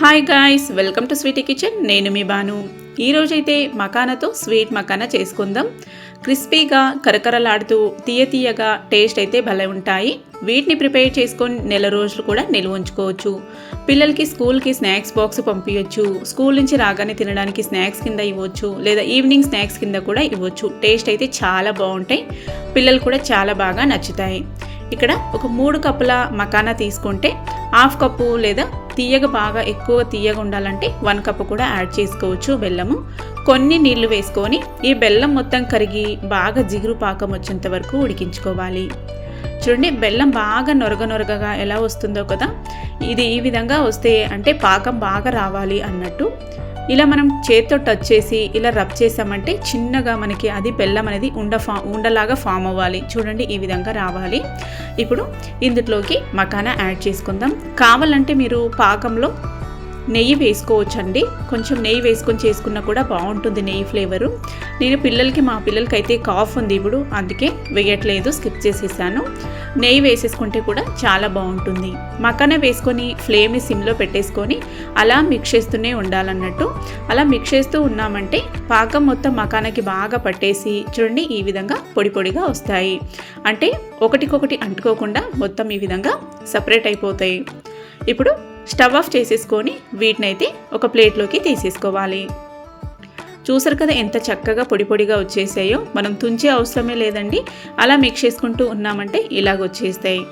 Hi guys welcome to Sweety Kitchen నేను మీ బాను. ఈరోజైతే మకానాతో స్వీట్ మకానా చేసుకుందాం. క్రిస్పీగా కరకరలాడుతూ తీయ తీయగా టేస్ట్ అయితే భలే ఉంటాయి. వీటిని ప్రిపేర్ చేసుకొని నెల రోజులు కూడా నిల్వ ఉంచుకోవచ్చు. పిల్లలకి స్కూల్కి స్నాక్స్ బాక్స్ పంపించవచ్చు స్కూల్ నుంచి రాగానే తినడానికి స్నాక్స్ కింద ఇవ్వచ్చు. లేదా ఈవినింగ్ స్నాక్స్ కింద కూడా ఇవ్వచ్చు. టేస్ట్ అయితే చాలా బాగుంటాయి. పిల్లలు కూడా చాలా బాగా నచ్చుతాయి. ఇక్కడ ఒక మూడు కప్పుల మకానా తీసుకుంటే హాఫ్ కప్పు లేదా తీయగ బాగా ఎక్కువ తీయగ ఉండాలంటే వన్ కప్ కూడా యాడ్ చేసుకోవచ్చు బెల్లము. కొన్ని నీళ్ళు వేసుకొని ఈ బెల్లం మొత్తం కరిగి బాగా జిగురు పాకం వచ్చేంత వరకు ఉడికించుకోవాలి. చూడండి బెల్లం బాగా నొరగ నొరగగా ఎలా వస్తుందో కదా? ఇది ఈ విధంగా వస్తే అంటే పాకం బాగా రావాలి అన్నట్టు. ఇలా మనం చేత్తో టచ్ చేసి ఇలా రబ్ చేసామంటే చిన్నగా మనకి అది బెల్లం అనేది ఉండ ఫా ఉండలాగా ఫామ్ అవ్వాలి. చూడండి ఈ విధంగా రావాలి. ఇప్పుడు ఇందులోకి మకానా యాడ్ చేసుకుందాం. కావాలంటే మీరు పాకంలో నెయ్యి వేసుకోవచ్చండి. కొంచెం నెయ్యి వేసుకొని చేసుకున్నా కూడా బాగుంటుంది నెయ్యి ఫ్లేవరు. నేను పిల్లలకి మా పిల్లలకి అయితే కాఫ్ ఉంది ఇప్పుడు. అందుకే వేయట్లేదు స్కిప్ చేసేసాను. నెయ్యి వేసేసుకుంటే కూడా చాలా బాగుంటుంది. మకాన వేసుకొని ఫ్లేమ్ని సిమ్లో పెట్టేసుకొని అలా మిక్స్ చేస్తూనే ఉండాలన్నట్టు. అలా మిక్స్ చేస్తూ ఉన్నామంటే పాకం మొత్తం మకానకి బాగా పట్టేసి చూడండి ఈ విధంగా పొడి పొడిగా వస్తాయి. అంటే ఒకటికొకటి అంటుకోకుండా మొత్తం ఈ విధంగా సపరేట్ అయిపోతాయి. ఇప్పుడు స్టవ్ ఆఫ్ చేసేసుకొని వీటినైతే ఒక ప్లేట్లోకి తీసేసుకోవాలి. చూసారు కదా ఎంత చక్కగా పొడి పొడిగా వచ్చేసాయో? మనం తుంచే అవసరమే లేదండి. అలా మిక్స్ చేసుకుంటూ ఉన్నామంటే ఇలాగ వచ్చేస్తాయి.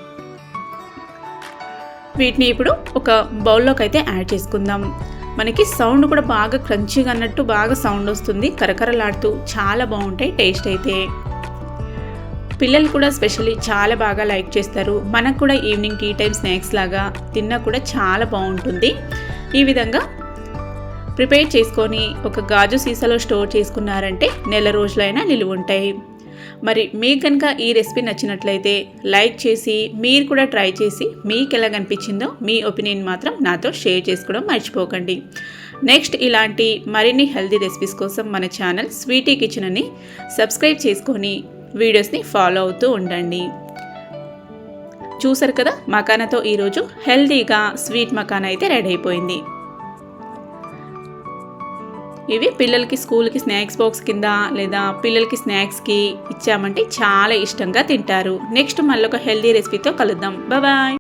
వీటిని ఇప్పుడు ఒక బౌల్లోకి అయితే యాడ్ చేసుకుందాం. మనకి సౌండ్ కూడా బాగా క్రంచీగా అన్నట్టు బాగా సౌండ్ వస్తుంది. కరకరలాడుతూ చాలా బాగుంటాయి టేస్ట్ అయితే. పిల్లలు కూడా స్పెషల్లీ చాలా బాగా లైక్ చేస్తారు. మనకు కూడా ఈవినింగ్ టీ టైం స్నాక్స్ లాగా తిన్నా కూడా చాలా బాగుంటుంది. ఈ విధంగా ప్రిపేర్ చేసుకొని ఒక గాజు సీసాలో స్టోర్ చేసుకున్నారంటే నెల రోజులైనా నిలువ ఉంటాయి. మరి మీకు కనుక ఈ రెసిపీ నచ్చినట్లయితే లైక్ చేసి మీరు కూడా ట్రై చేసి మీకు ఎలా కనిపించిందో మీ ఒపీనియన్ మాత్రం నాతో షేర్ చేసుకోవడం మర్చిపోకండి. నెక్స్ట్ ఇలాంటి మరిన్ని హెల్తీ రెసిపీస్ కోసం మన ఛానల్ స్వీటీ కిచెన్ అని సబ్స్క్రైబ్ చేసుకొని వీడియోస్ని ఫాలో అవుతూ ఉండండి. చూసారు కదా మకానాతో ఈరోజు హెల్తీగా స్వీట్ మకానా అయితే రెడీ అయిపోయింది. ఇవి పిల్లలకి స్కూల్కి స్నాక్స్ బాక్స్ కింద లేదా పిల్లలకి స్నాక్స్కి ఇచ్చామంటే చాలా ఇష్టంగా తింటారు. నెక్స్ట్ మళ్ళీ ఒక హెల్తీ రెసిపీతో కలుద్దాం. బాయ్.